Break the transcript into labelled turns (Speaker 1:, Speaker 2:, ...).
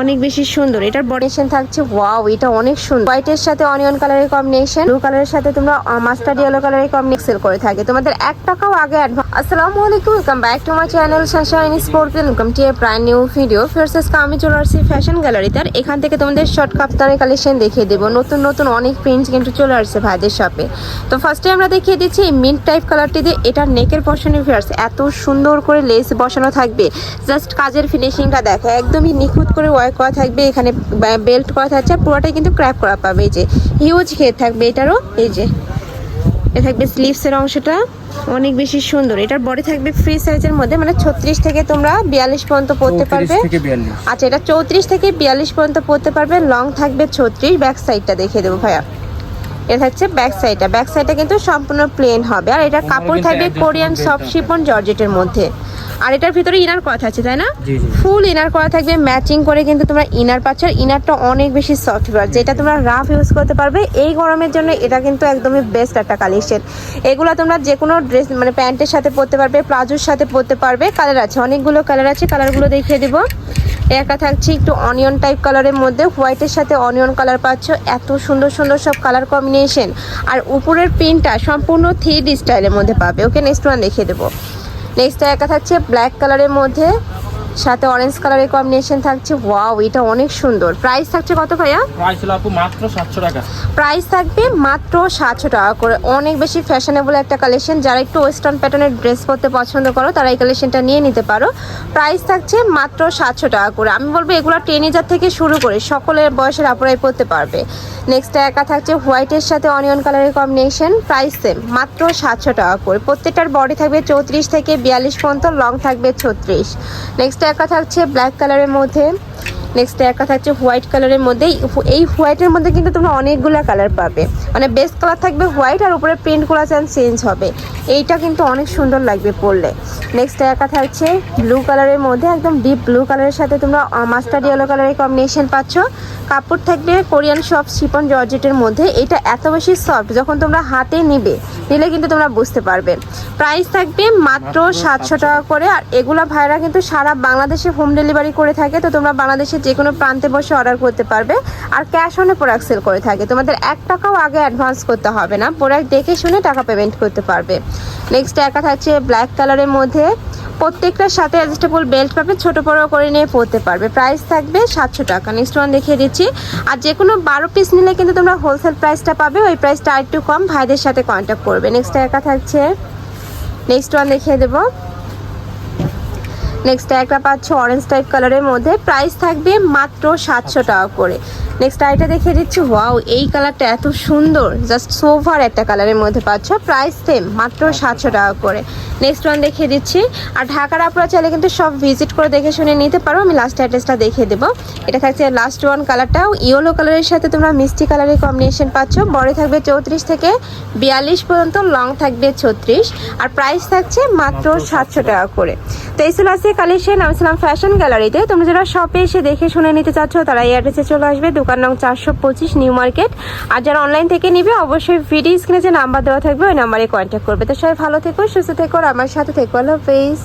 Speaker 1: অনেক বেশি সুন্দর। এটার বডিশন থাকছে ওয়াও এটা অনেক সুন্দর। হোয়াইটের সাথে অনিয়ন কালারের কম্বিনেশন ব্লু কালারের সাথে তোমরা মাস্টার্ড ইয়েলো কালারের কম্বিনেশন সেল করে থাকে তোমাদের এক টাকাও আগে অ্যাডভান্স আসসালামু আলাইকুম welcome back to my channel sunshine sport welcome to a brand new video আজকে আমি চলে আসছি ফ্যাশন গ্যালারিতে আর এখান থেকে তোমাদের শর্ট কাপ্তানের কালেকশন দেখিয়ে দেবো। নতুন নতুন অনেক প্রিন্টস কিন্তু চলে আসছে ভাইদের শপে তো ফার্স্টে আমরা দেখিয়ে দিচ্ছি এই মিন্ট টাইপ কালারটি দিয়ে এটার নেকের পশনে ফিয়ার্স এত সুন্দর করে লেস বসানো থাকবে। জাস্ট কাজের ফিনিশিংটা দেখো, একদমই নিখুঁত করে ওয়ার্ক করা থাকবে এখানে বেল্ট করা থাকছে পুরোটাই কিন্তু ক্র্যাপ করা পাবে এই যে হিউজ খেয়ে থাকবে এটারও এই যে। এ থাকবে স্লিভসের অংশটা অনেক বেশি সুন্দর। এটার বডি থাকবে ফ্রি সাইজের মধ্যে মানে ছত্রিশ থেকে তোমরা বিয়াল্লিশ পর্যন্ত পড়তে পারবে। আচ্ছা এটা চৌত্রিশ থেকে বিয়াল্লিশ পর্যন্ত পড়তে পারবে লং থাকবে ছত্রিশ ব্যাক সাইডটা দেখিয়ে দেবো ভাইয়া। এটা হচ্ছে ব্যাক সাইডটা ব্যাক সাইডটা কিন্তু সম্পূর্ণ প্লেন হবে। আর এটা কাপড় থাকবে কোরিয়ান সফট শিপন জর্জেটের মধ্যে। আর এটার ভিতরে ইনার কথা আছে তাই না? ফুল ইনার করা থাকবে ম্যাচিং করে কিন্তু তোমরা ইনার পাচ্ছ আর ইনারটা অনেক বেশি সফটওয়্যার যেটা তোমরা রাফ ইউজ করতে পারবে। এই গরমের জন্য এটা কিন্তু একদমই বেস্ট একটা কালেকশন এগুলো তোমরা যে কোনো ড্রেস মানে প্যান্টের সাথে পরতে পারবে প্লাজোর সাথে পরতে পারবে। কালার আছে অনেকগুলো কালার আছে কালারগুলো দেখিয়ে দেবো। একা থাকছে একটু অনিয়ন টাইপ কালারের মধ্যে। হোয়াইটের সাথে অনিয়ন কালার পাচ্ছ এত সুন্দর সুন্দর সব কালার কম্বিনেশন আর উপরের প্রিন্টটা সম্পূর্ণ থ্রি ডি স্টাইলের মধ্যে পাবে। ওকে নেক্সট ওয়ান দেখিয়ে দেবো। নেক্সট একা থাকছে ব্ল্যাক কালারের মধ্যে সাথে অরেঞ্জ কালারের কম্বিনেশন থাকছে। ওয়াও এটা অনেক সুন্দর। প্রাইস থাকছে কত ভাইয়া?
Speaker 2: প্রাইস ছিল আপু মাত্র সাতশো টাকা।
Speaker 1: প্রাইস থাকবে মাত্র সাতশো টাকা করে। অনেক বেশি ফ্যাশনেবল একটা কালেকশন যারা একটু ওয়েস্টার্ন প্যাটার্নের ড্রেস পরতে পছন্দ করো তারা এই কালেকশনটা নিয়ে নিতে পারো। প্রাইস থাকছে মাত্র সাতশো টাকা করে। আমি বলব এগুলো টেনিজার থেকে শুরু করে সকলের বয়সের আপুরাই পরতে পারবে। নেক্সট একা থাকছে হোয়াইটের সাথে অনিয়ন কালারের কম্বিনেশন প্রাইস সেম মাত্র সাতশো টাকা করে। প্রত্যেকটার বডি থাকবে চৌত্রিশ থেকে বিয়াল্লিশ পর্যন্ত লং থাকবে ছত্রিশ। নেক্সট একা থাকছে ব্ল্যাক কালারের মধ্যে। নেক্সট একা থাকছে হোয়াইট কালারের মধ্যে এই হোয়াইটের মধ্যে কিন্তু তোমরা অনেকগুলো কালার পাবে। মানে বেস্ট কালার থাকবে হোয়াইট আর উপরে প্রিন্টগুলো চেঞ্জ হবে। এইটা কিন্তু অনেক সুন্দর লাগবে পরলে নেক্সট একা থাকছে ব্লু কালারের মধ্যে একদম ডিপ ব্লু কালারের সাথে তোমরা মাস্টার্ড ইয়েলো কালারের কম্বিনেশন পাচ্ছ। কাপড় থাকবে কোরিয়ান সফট শিপন জর্জেটের মধ্যে। এটা এত বেশি সফট যখন তোমরা হাতে নিবে নিলে কিন্তু তোমরা বুঝতে পারবে। প্রাইস থাকবে মাত্র সাতশো টাকা করে। আর এগুলা ভাইরা কিন্তু সারা বাংলাদেশে হোম ডেলিভারি করে থাকে। তো তোমরা বাংলাদেশের যে কোনো প্রান্তে বসে অর্ডার করতে পারবে। আর ক্যাশ অনে প্রোডাক্ট সেল করে থাকে। তোমাদের এক টাকাও আগে অ্যাডভান্স করতে হবে না। প্রোডাক্ট দেখে শুনে টাকা পেমেন্ট করতে পারবে। নেক্সট একা থাকছে ব্ল্যাক কালারের মধ্যে। প্রত্যেকটার সাথে অ্যাডজাস্টেবল বেল্ট পাবে। ছোট বড় করে নিয়ে পরতে পারবে। প্রাইস থাকবে সাতশো টাকা। নেক্সট ওয়ান দেখিয়ে দিচ্ছি। আর যে কোনো বারো পিস নিলে কিন্তু তোমরা হোলসেল প্রাইসটা পাবে। ওই প্রাইসটা আর একটু কম। ভাইদের সাথে কন্ট্যাক্ট করবে। নেক্সট একা থাকছে। নেক্সট ওয়ান দেখিয়ে দেবো। নেক্সট একটা পাচ্ছ অরেঞ্জ টাইপ কালারের মধ্যে প্রাইস থাকবে মাত্র সাতশো টাকা করে। নেক্সট আইটা দেখে দিচ্ছি ওয়াও এই কালারটা এত সুন্দর জাস্ট সোভার একটা কালারের মধ্যে পাচ্ছ প্রাইস সেম মাত্র সাতশো টাকা করে। নেক্সট ওয়ান দেখিয়ে দিচ্ছি আর ঢাকার আপনারা চাইলে কিন্তু সব ভিজিট করে দেখে শুনে নিতে পারো আমি লাস্ট অ্যাড্রেসটা দেখিয়ে দেবো। এটা থাকছে লাস্ট ওয়ান কালারটাও ইয়েলো কালারের সাথে তোমরা মিষ্টি কালারের কম্বিনেশন পাচ্ছ বড় থাকবে চৌত্রিশ থেকে বিয়াল্লিশ পর্যন্ত লং থাকবে ছত্রিশ আর প্রাইস থাকছে মাত্র সাতশো টাকা। করে। তো এই ছিল আজকে কালেকশন আমি ছিলাম ফ্যাশন গ্যালারিতে তোমরা যারা শপে এসে দেখে শুনে নিতে চাচ্ছ, তারা এই অ্যাড্রেসে চলে আসবে, দোকান নং চারশো পঁচিশ নিউ মার্কেট। আর যারা অনলাইন থেকে নিবে, অবশ্যই ভিডিও স্ক্রিনে যে নাম্বার দেওয়া থাকবে, ওই নাম্বারে কন্ট্যাক্ট করবে। তো সবাই ভালো থেকো, সুস্থ থেকো আমার সাথে থেকো হ্যালো ফেস